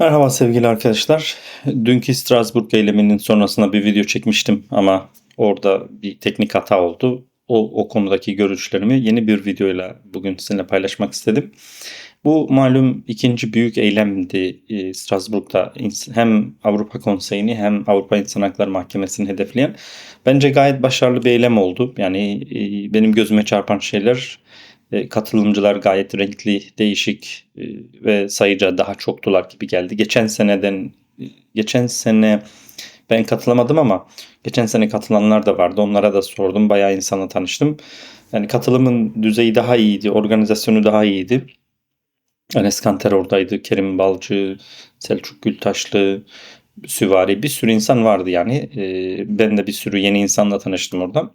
Merhaba sevgili arkadaşlar. Dünkü Strasbourg eyleminin sonrasında bir video çekmiştim ama orada bir teknik hata oldu. O, o konudaki görüşlerimi yeni bir videoyla bugün sizinle paylaşmak istedim. Bu malum ikinci büyük eylemdi e, Strasbourg'da hem Avrupa Konseyi'ni hem Avrupa İnsan Hakları Mahkemesi'ni hedefleyen. Bence gayet başarılı bir eylem oldu. Yani e, benim gözüme çarpan şeyler katılımcılar gayet renkli, değişik e, ve sayıca daha çoktular gibi geldi. Geçen seneden geçen sene ben katılamadım ama geçen sene katılanlar da vardı. Onlara da sordum. Bayağı insanla tanıştım. Yani katılımın düzeyi daha iyiydi, organizasyonu daha iyiydi. Enes Kanter oradaydı, Kerim Balcı, Selçuk Gültaşlı, Süvari bir sürü insan vardı yani. E, ben de bir sürü yeni insanla tanıştım orada.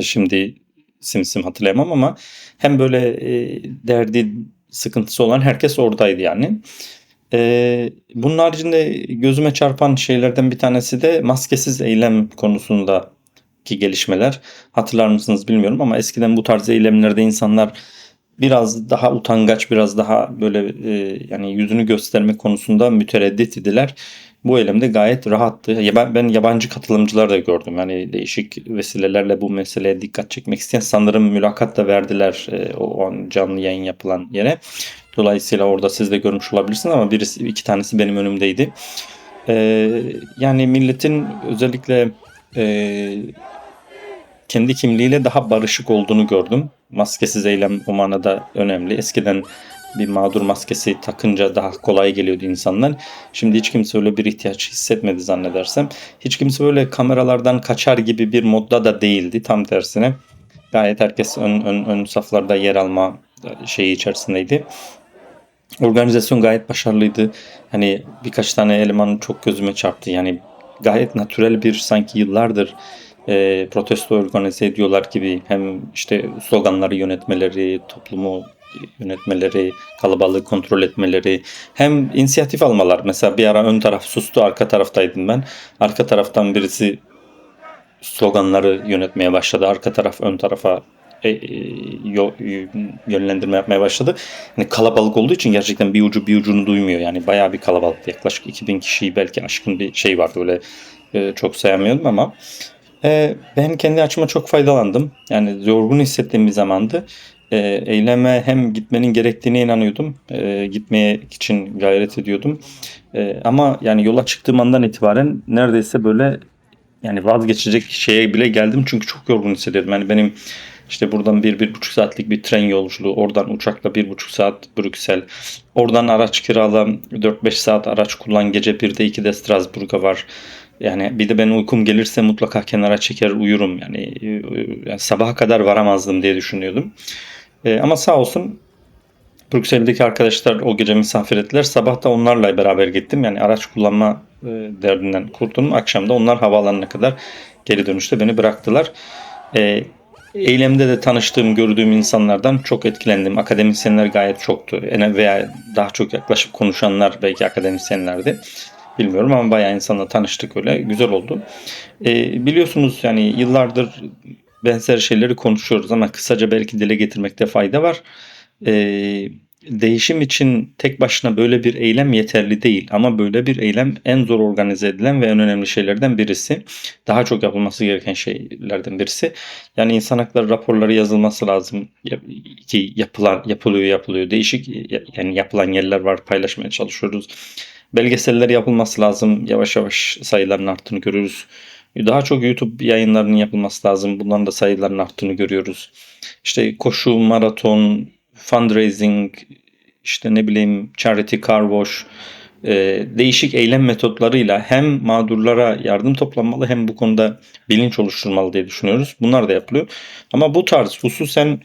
Şimdi simsim hatırlayamam ama hem böyle e, derdi sıkıntısı olan herkes oradaydı yani. E, bunun haricinde gözüme çarpan şeylerden bir tanesi de maskesiz eylem konusunda ki gelişmeler. Hatırlar mısınız bilmiyorum ama eskiden bu tarz eylemlerde insanlar biraz daha utangaç, biraz daha böyle e, yani yüzünü gösterme konusunda mütereddit idiler bu eylemde gayet rahattı. Ya ben, ben yabancı katılımcılar da gördüm. Yani değişik vesilelerle bu meseleye dikkat çekmek isteyen sanırım mülakat da verdiler e, o an canlı yayın yapılan yere. Dolayısıyla orada siz de görmüş olabilirsiniz ama birisi iki tanesi benim önümdeydi. E, yani milletin özellikle e, kendi kimliğiyle daha barışık olduğunu gördüm. Maskesiz eylem o manada önemli. Eskiden bir mağdur maskesi takınca daha kolay geliyordu insanlar. Şimdi hiç kimse öyle bir ihtiyaç hissetmedi zannedersem. Hiç kimse öyle kameralardan kaçar gibi bir modda da değildi. Tam tersine gayet herkes ön, ön, ön saflarda yer alma şeyi içerisindeydi. Organizasyon gayet başarılıydı. Hani birkaç tane eleman çok gözüme çarptı. Yani gayet natürel bir sanki yıllardır e, protesto organize ediyorlar gibi hem işte sloganları yönetmeleri, toplumu yönetmeleri, kalabalığı kontrol etmeleri, hem inisiyatif almalar. Mesela bir ara ön taraf sustu, arka taraftaydım ben. Arka taraftan birisi sloganları yönetmeye başladı. Arka taraf ön tarafa e, e, yönlendirme yapmaya başladı. Yani kalabalık olduğu için gerçekten bir ucu bir ucunu duymuyor. Yani bayağı bir kalabalık. Yaklaşık 2000 kişiyi belki aşkın bir şey vardı öyle e, çok sayamıyorum ama e, ben kendi açıma çok faydalandım. Yani yorgun hissettiğim bir zamandı e, eyleme hem gitmenin gerektiğine inanıyordum. E, gitmeye için gayret ediyordum. E, ama yani yola çıktığım andan itibaren neredeyse böyle yani vazgeçecek şeye bile geldim. Çünkü çok yorgun hissediyordum. Yani benim işte buradan bir, bir buçuk saatlik bir tren yolculuğu, oradan uçakla bir buçuk saat Brüksel, oradan araç kirala, 4-5 saat araç kullan, gece 1'de 2'de Strasbourg'a var. Yani bir de ben uykum gelirse mutlaka kenara çeker uyurum. Yani, yani sabaha kadar varamazdım diye düşünüyordum. E, ama sağ olsun Brüksel'deki arkadaşlar o gece misafir ettiler. Sabah da onlarla beraber gittim. Yani araç kullanma e, derdinden kurtuldum. Akşam da onlar havaalanına kadar geri dönüşte beni bıraktılar. E, eylemde de tanıştığım, gördüğüm insanlardan çok etkilendim. Akademisyenler gayet çoktu. Veya daha çok yaklaşıp konuşanlar belki akademisyenlerdi. Bilmiyorum ama bayağı insanla tanıştık öyle. Güzel oldu. E, biliyorsunuz yani yıllardır benzer şeyleri konuşuyoruz ama kısaca belki dile getirmekte fayda var. Ee, değişim için tek başına böyle bir eylem yeterli değil ama böyle bir eylem en zor organize edilen ve en önemli şeylerden birisi. Daha çok yapılması gereken şeylerden birisi. Yani insan hakları raporları yazılması lazım ki yapılan yapılıyor yapılıyor. Değişik yani yapılan yerler var paylaşmaya çalışıyoruz. Belgeseller yapılması lazım. Yavaş yavaş sayıların arttığını görürüz. Daha çok YouTube yayınlarının yapılması lazım. Bunların da sayılarının arttığını görüyoruz. İşte koşu, maraton, fundraising, işte ne bileyim charity car wash, e, değişik eylem metotlarıyla hem mağdurlara yardım toplanmalı hem bu konuda bilinç oluşturmalı diye düşünüyoruz. Bunlar da yapılıyor. Ama bu tarz hususen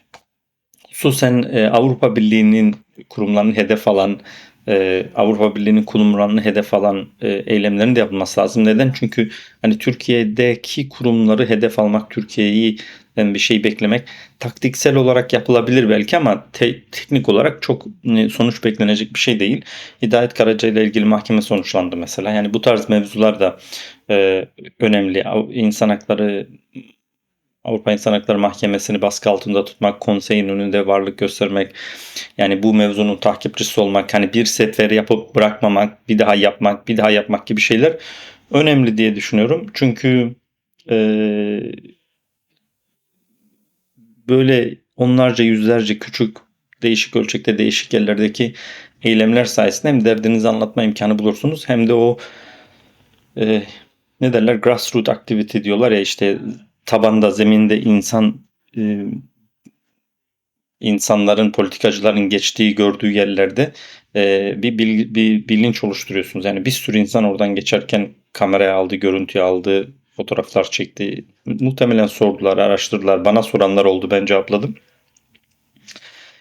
hususen e, Avrupa Birliği'nin kurumlarını hedef alan e, Avrupa Birliği'nin kurumlarını hedef alan e, eylemlerin de yapılması lazım. Neden? Çünkü hani Türkiye'deki kurumları hedef almak, Türkiye'yi bir şey beklemek taktiksel olarak yapılabilir belki ama te- teknik olarak çok e, sonuç beklenecek bir şey değil. Hidayet Karaca ile ilgili mahkeme sonuçlandı mesela. Yani bu tarz mevzular da e, önemli. İnsan hakları Avrupa İnsan Hakları Mahkemesi'ni baskı altında tutmak, konseyin önünde varlık göstermek, yani bu mevzunun takipçisi olmak, hani bir sefer yapıp bırakmamak, bir daha yapmak, bir daha yapmak gibi şeyler önemli diye düşünüyorum. Çünkü e, böyle onlarca yüzlerce küçük değişik ölçekte değişik yerlerdeki eylemler sayesinde hem derdinizi anlatma imkanı bulursunuz hem de o e, ne derler grassroot activity diyorlar ya işte tabanda zeminde insan e, insanların politikacıların geçtiği gördüğü yerlerde e, bir, bir bilinç oluşturuyorsunuz. Yani bir sürü insan oradan geçerken kameraya aldı, görüntü aldı, fotoğraflar çekti. Muhtemelen sordular, araştırdılar. Bana soranlar oldu ben cevapladım.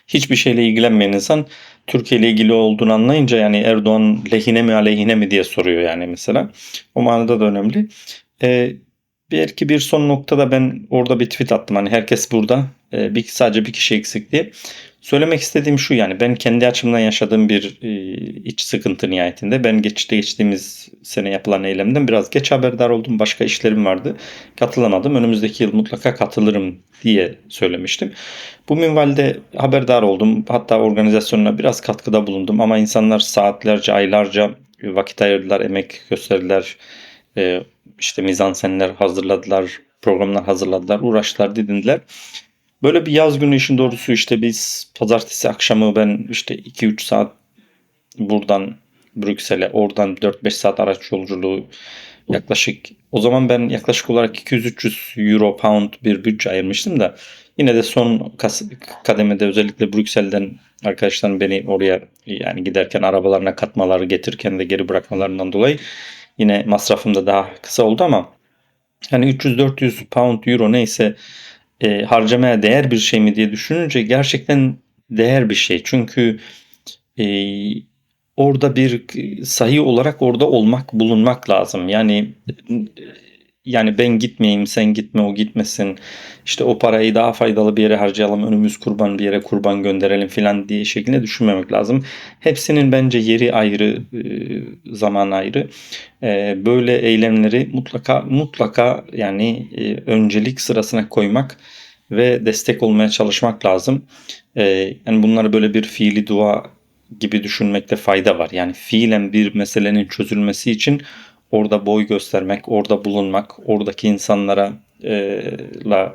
Hiçbir şeyle ilgilenmeyen insan Türkiye ile ilgili olduğunu anlayınca yani Erdoğan lehine mi aleyhine mi diye soruyor yani mesela. O manada da önemli. Ee, belki bir son noktada ben orada bir tweet attım. Hani herkes burada. E, bir, sadece bir kişi eksik diye. Söylemek istediğim şu yani ben kendi açımdan yaşadığım bir e, iç sıkıntı nihayetinde. Ben geçti geçtiğimiz sene yapılan eylemden biraz geç haberdar oldum. Başka işlerim vardı. Katılamadım. Önümüzdeki yıl mutlaka katılırım diye söylemiştim. Bu minvalde haberdar oldum. Hatta organizasyonuna biraz katkıda bulundum. Ama insanlar saatlerce, aylarca vakit ayırdılar, emek gösterdiler. E, işte mizansenler hazırladılar, programlar hazırladılar, uğraştılar, didindiler. Böyle bir yaz günü işin doğrusu işte biz pazartesi akşamı ben işte 2-3 saat buradan Brüksel'e oradan 4-5 saat araç yolculuğu yaklaşık o zaman ben yaklaşık olarak 200-300 euro pound bir bütçe ayırmıştım da yine de son kademede özellikle Brüksel'den arkadaşlarım beni oraya yani giderken arabalarına katmaları getirirken de geri bırakmalarından dolayı yine masrafım da daha kısa oldu ama yani 300-400 pound euro neyse e, harcamaya değer bir şey mi diye düşününce gerçekten değer bir şey. Çünkü e, orada bir sahi olarak orada olmak, bulunmak lazım. Yani yani ben gitmeyeyim, sen gitme, o gitmesin. İşte o parayı daha faydalı bir yere harcayalım, önümüz kurban bir yere kurban gönderelim filan diye şeklinde düşünmemek lazım. Hepsinin bence yeri ayrı, e, zaman ayrı. E, böyle eylemleri mutlaka mutlaka yani e, öncelik sırasına koymak ve destek olmaya çalışmak lazım. Yani bunları böyle bir fiili dua gibi düşünmekte fayda var. Yani fiilen bir meselenin çözülmesi için orada boy göstermek, orada bulunmak, oradaki insanlara e, la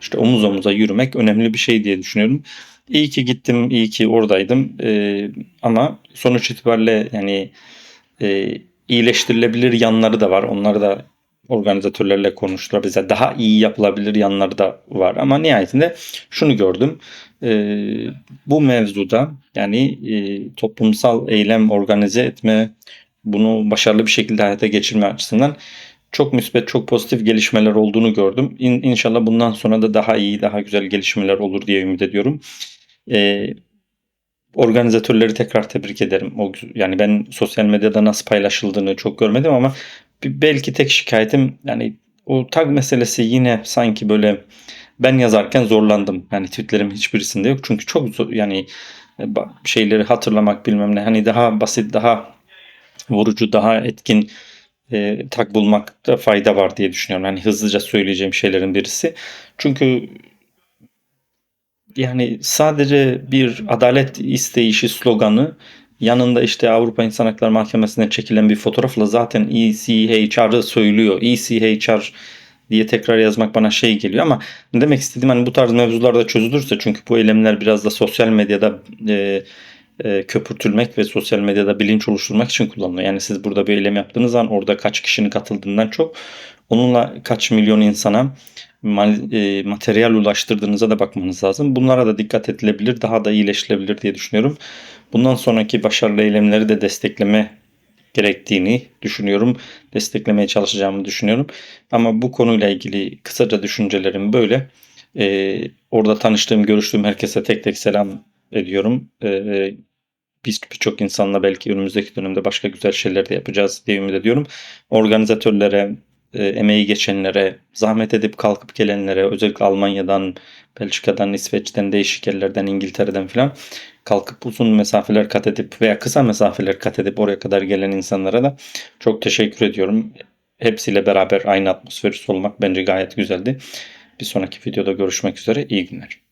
işte omuz omuza yürümek önemli bir şey diye düşünüyorum. İyi ki gittim, iyi ki oradaydım. E, ama sonuç itibariyle yani e, iyileştirilebilir yanları da var. Onları da organizatörlerle konuştular. Bize daha iyi yapılabilir yanları da var. Ama nihayetinde şunu gördüm. E, bu mevzuda yani e, toplumsal eylem organize etme, bunu başarılı bir şekilde hayata geçirme açısından çok müspet, çok pozitif gelişmeler olduğunu gördüm. İn, inşallah bundan sonra da daha iyi, daha güzel gelişmeler olur diye ümit ediyorum. Ee, organizatörleri tekrar tebrik ederim. O, yani ben sosyal medyada nasıl paylaşıldığını çok görmedim ama belki tek şikayetim yani o tag meselesi yine sanki böyle ben yazarken zorlandım. Yani tweetlerim hiçbirisinde yok. Çünkü çok zor, yani e, şeyleri hatırlamak bilmem ne hani daha basit daha vurucu, daha etkin e, tak bulmakta fayda var diye düşünüyorum. Hani hızlıca söyleyeceğim şeylerin birisi. Çünkü yani sadece bir adalet isteyişi sloganı yanında işte Avrupa İnsan Hakları Mahkemesi'ne çekilen bir fotoğrafla zaten ECHR'ı söylüyor. ECHR diye tekrar yazmak bana şey geliyor ama demek istediğim hani bu tarz mevzularda çözülürse çünkü bu eylemler biraz da sosyal medyada e, e, köpürtülmek ve sosyal medyada bilinç oluşturmak için kullanılıyor. Yani siz burada bir eylem yaptığınız zaman orada kaç kişinin katıldığından çok onunla kaç milyon insana e, materyal ulaştırdığınıza da bakmanız lazım. Bunlara da dikkat edilebilir, daha da iyileştirebilir diye düşünüyorum. Bundan sonraki başarılı eylemleri de destekleme gerektiğini düşünüyorum. Desteklemeye çalışacağımı düşünüyorum. Ama bu konuyla ilgili kısaca düşüncelerim böyle. Ee, orada tanıştığım, görüştüğüm herkese tek tek selam ediyorum. Ee, biz birçok insanla belki önümüzdeki dönemde başka güzel şeyler de yapacağız diye ümit ediyorum. Organizatörlere, e, emeği geçenlere, zahmet edip kalkıp gelenlere, özellikle Almanya'dan, Belçika'dan, İsveç'ten, değişik yerlerden, İngiltere'den filan kalkıp uzun mesafeler kat edip veya kısa mesafeler kat edip oraya kadar gelen insanlara da çok teşekkür ediyorum. Hepsiyle beraber aynı atmosferi solmak bence gayet güzeldi. Bir sonraki videoda görüşmek üzere. İyi günler.